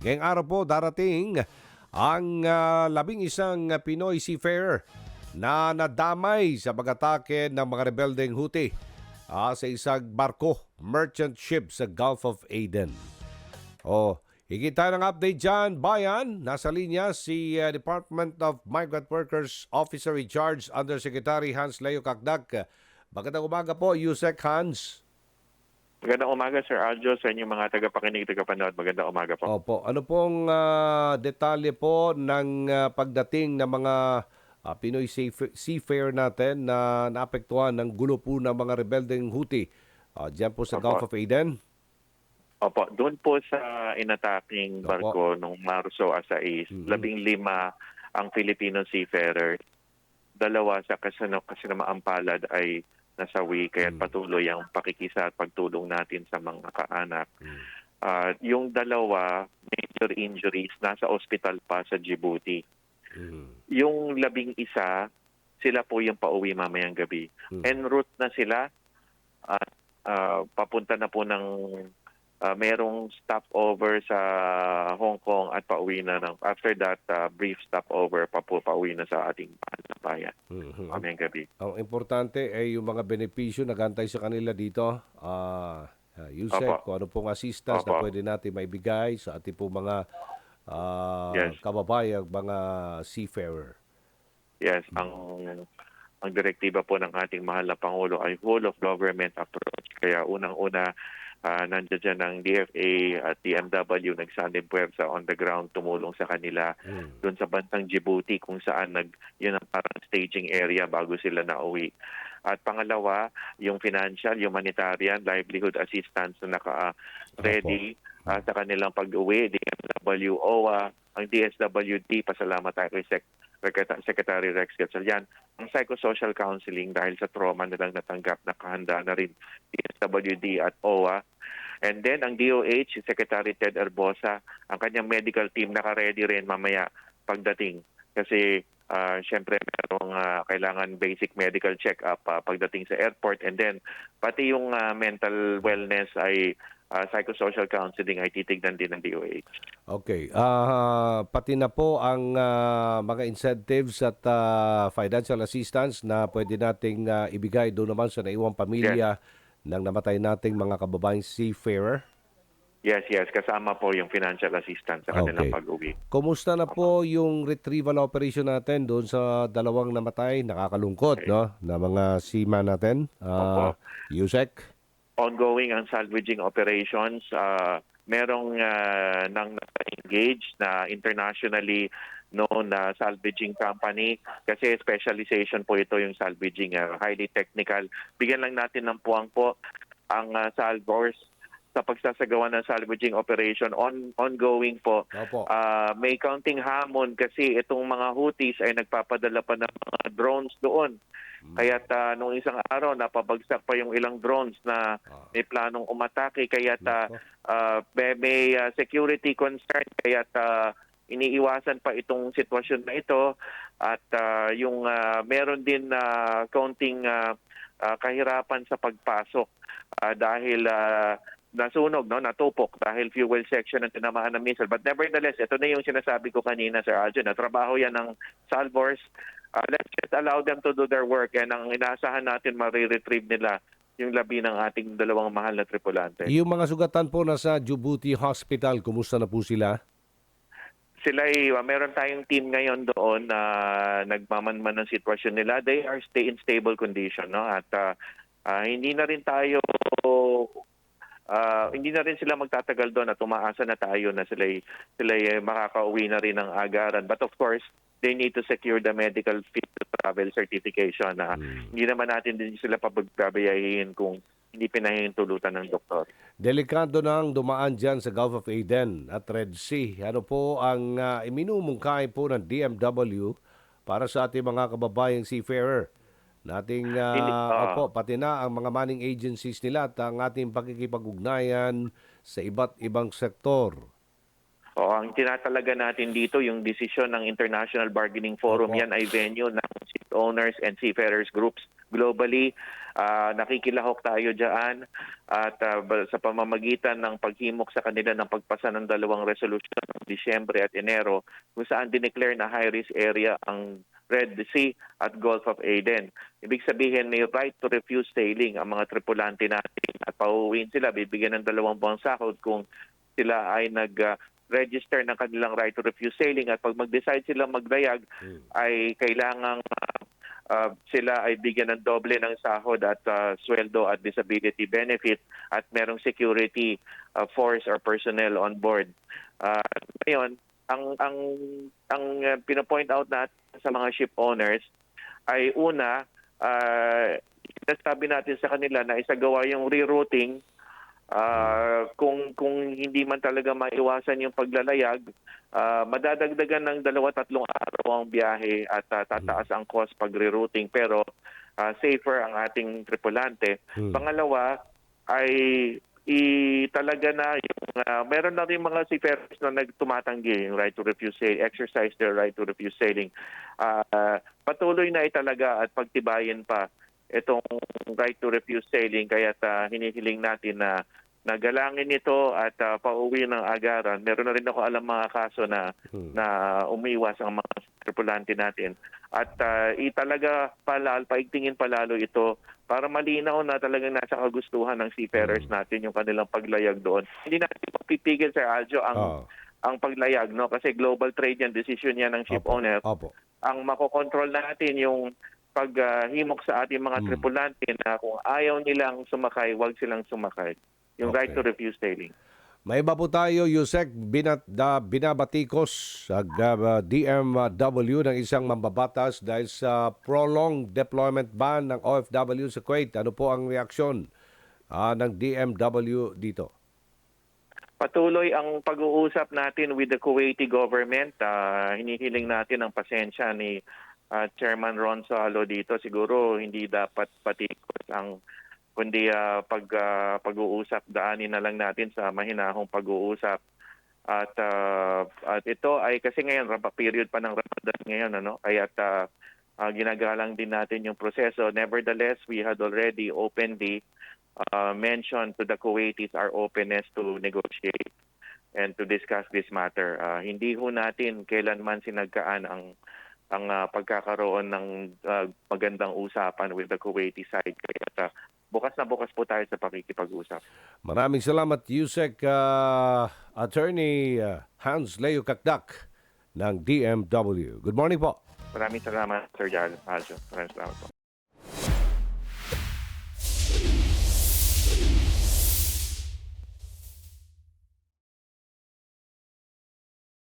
Ngayong araw po darating ang ah, labing isang Pinoy seafarer na nadamay sa pag-atake ng mga rebeldeng Houthi ah, sa isang barko, merchant ship sa Gulf of Aden. O, higit tayo ng update dyan, bayan. Nasa linya si ah, Department of Migrant Workers Officer in Charge Undersecretary Hans Leo Kakdak. Magandang umaga po, Yusek Hans. Magandang umaga, Sir Aljo, sa inyong mga tagapakinig, tagapanood. Magandang umaga po. Opo. Ano pong ah, detalye po ng ah, pagdating ng mga ah, Pinoy seaf- seafarer natin na naapektuhan ng gulo po ng mga rebeldeng Houthi uh, dyan po sa Opo. Gulf of Aden? Opo, doon po sa inataking Opo. barko nung Marso Asais, Mhm. labing lima ang Filipino seafarer. Dalawa sa kasano, kasinamaang palad ay nasawi, kaya Mm. patuloy ang pakikisa at pagtulong natin sa mga kaanak. Ah, yung dalawa, major injuries, nasa ospital pa sa Djibouti. Mm. Yung labing isa, sila po yung pauwi mamayang gabi. En route na sila at ah, papunta na po ng ah, merong stopover sa Hong Kong at pauwi na ng after that ah, brief stopover pa po pauwi na sa ating na bayan Mhm. Ang, mamayang gabi. ang importante ay yung mga benepisyo nagantay sa kanila dito. Ah, uh, Yusek, Opo. kung ano pong assistance na Opo. pwede natin maibigay sa ating pong mga ah, Yes. kababayang mga seafarer. Yes, ang ang direktiba po ng ating mahal na Pangulo ay whole of government approach. Kaya unang-una, uh, nandiyan dyan ang DFA at DMW nagsanib puwersa on the ground tumulong sa kanila Mm. doon sa bansang Djibouti kung saan nag yun ang parang staging area bago sila nauwi. At pangalawa, yung financial, humanitarian, livelihood assistance na naka-ready ah, sa kanilang pag-uwi, DMW, OWA, ang DSWD, pasalamat tayo kay Sec- Secret- Secretary Rex Gatchalian, ang psychosocial counseling dahil sa trauma nilang natanggap, nakahanda na rin DSWD at OWA. And then ang DOH, si Secretary Ted Erbosa, ang kanyang medical team naka-ready rin mamaya pagdating. Kasi ah, syempre merong ah, kailangan basic medical check-up ah, pagdating sa airport. And then pati yung ah, mental wellness ay ah, psychosocial counseling ay titignan din ng DOH. Okay. Ah, pati na po ang ah, mga incentives at ah, financial assistance na pwede nating ah, ibigay doon naman sa naiwang pamilya ng namatay nating mga kababaeng seafarer. Yes, yes. Kasama po yung financial assistance sa Okay. kanilang pag-uwi. Kumusta na po yung retrieval operation natin doon sa dalawang namatay? Nakakalungkot, Okay. no? Na mga seaman natin. Ah, Yusek? ongoing ang salvaging operations. Uh, merong uh, nang engage na internationally known na salvaging company kasi specialization po ito yung salvaging uh, highly technical. Bigyan lang natin ng puwang po ang uh, salvors sa pagsasagawa ng salvaging operation on ongoing po Opo. Ah, may counting hamon kasi itong mga Houthis ay nagpapadala pa ng mga drones doon. Kaya nung isang araw napabagsak pa yung ilang drones na Ah. may planong umatake kaya Nako. may, may ah, security concern kaya iniiwasan pa itong sitwasyon na ito at ah, yung ah, meron din na counting ah, ah, kahirapan sa pagpasok ah, dahil ah, nasunog, no, natupok dahil fuel section ang tinamaan ng missile. But nevertheless, ito na yung sinasabi ko kanina, Sir Aljo, na trabaho yan ng salvors. Uh, let's just allow them to do their work and ang inaasahan natin mariretrieve nila yung labi ng ating dalawang mahal na tripulante. Yung mga sugatan po nasa Djibouti Hospital, kumusta na po sila? Sila ay, uh, meron tayong team ngayon doon na nagmamanman ng sitwasyon nila. They are stay in stable condition, no? At uh, uh, hindi na rin tayo uh, hindi na rin sila magtatagal doon at umaasa na tayo na sila sila makakauwi na rin ng agaran. But of course, they need to secure the medical fit to travel certification na Hmm. hindi naman natin din sila pabagbabayahin kung hindi pinahihintulutan ng doktor. Delikado nang dumaan dyan sa Gulf of Aden at Red Sea. Ano po ang uh, iminumungkahi po ng DMW para sa ating mga kababayang seafarer? Nating, ah, ah. opo, pati na ang mga manning agencies nila at ang ating pakikipag-ugnayan sa iba't ibang sektor. O, ang tinatalaga natin dito, yung desisyon ng International Bargaining Forum, Opo. yan ay venue ng ship owners and seafarers groups globally. Ah, nakikilahok tayo diyan at ba- sa pamamagitan ng paghimok sa kanila ng pagpasa ng dalawang resolution ng Disyembre at Enero kung saan dineclare na high-risk area ang Red Sea at Gulf of Aden. Ibig sabihin may right to refuse sailing ang mga tripulante natin. At pauwiin sila, bibigyan ng dalawang buwang sahod kung sila ay nag-register ng kanilang right to refuse sailing. At pag mag-decide sila magdayag ay kailangang ah, ah, sila ay bigyan ng doble ng sahod at ah, sweldo at disability benefit at merong security ah, force or personnel on board. Ah, ngayon, ang ang ang uh, pinopoint out natin sa mga ship owners ay una uh, sabi natin sa kanila na isagawa yung rerouting Ah, kung kung hindi man talaga maiwasan yung paglalayag, ah, madadagdagan ng dalawa tatlong araw ang biyahe at ah, tataas ang cost pag rerouting pero ah, safer ang ating tripulante. Hmm. Pangalawa ay i talaga na yung ah, meron na rin mga seafarers na nagtumatanggi yung right to refuse sailing, exercise their right to refuse sailing. Ah, patuloy na italaga at pagtibayin pa itong right to refuse sailing kaya hinihiling natin na nagalangin ito at ah, pauwi ng agaran. Meron na rin ako alam mga kaso na Hmm. na umiwas ang mga tripulante natin. At ah, italaga palal, paigtingin palalo ito para malinaw na talagang nasa kagustuhan ng seafarers natin yung kanilang paglayag doon. Hindi natin mapipigil, Sir Aljo, ang, Oo. ang paglayag, no? Kasi global trade yan, decision yan ng ship Opo. owner. Opo. Ang makokontrol natin yung paghimok sa ating mga Mm. tripulante na kung ayaw nilang sumakay, wag silang sumakay. Yung right Okay. to refuse sailing. May iba po tayo, Yusek, binat, da, binabatikos sa uh, DMW ng isang mambabatas dahil sa prolonged deployment ban ng OFW sa Kuwait. Ano po ang reaksyon ah, ng DMW dito? Patuloy ang pag-uusap natin with the Kuwaiti government. Ah, hinihiling natin ang pasensya ni ah, Chairman Ron Salo dito. Siguro hindi dapat patikos ang kundi ah, pag ah, pag-uusap daanin na lang natin sa mahinahong pag-uusap. At ah, at ito ay kasi ngayon period pa ng Ramadan ngayon ano kaya uh, ginagalang din natin yung proseso. Nevertheless, we had already openly uh, mentioned to the Kuwaitis our openness to negotiate and to discuss this matter. Uh, hindi ho natin kailanman sinagkaan ang ang uh, pagkakaroon ng uh, magandang usapan with the Kuwaiti side. Kaya uh, bukas na bukas po tayo sa pakikipag-usap. Maraming salamat, Yusek ah, Attorney ah, Hans Leo Kakdak ng DMW. Good morning po. Maraming salamat, Sir. Aljo. Maraming salamat po.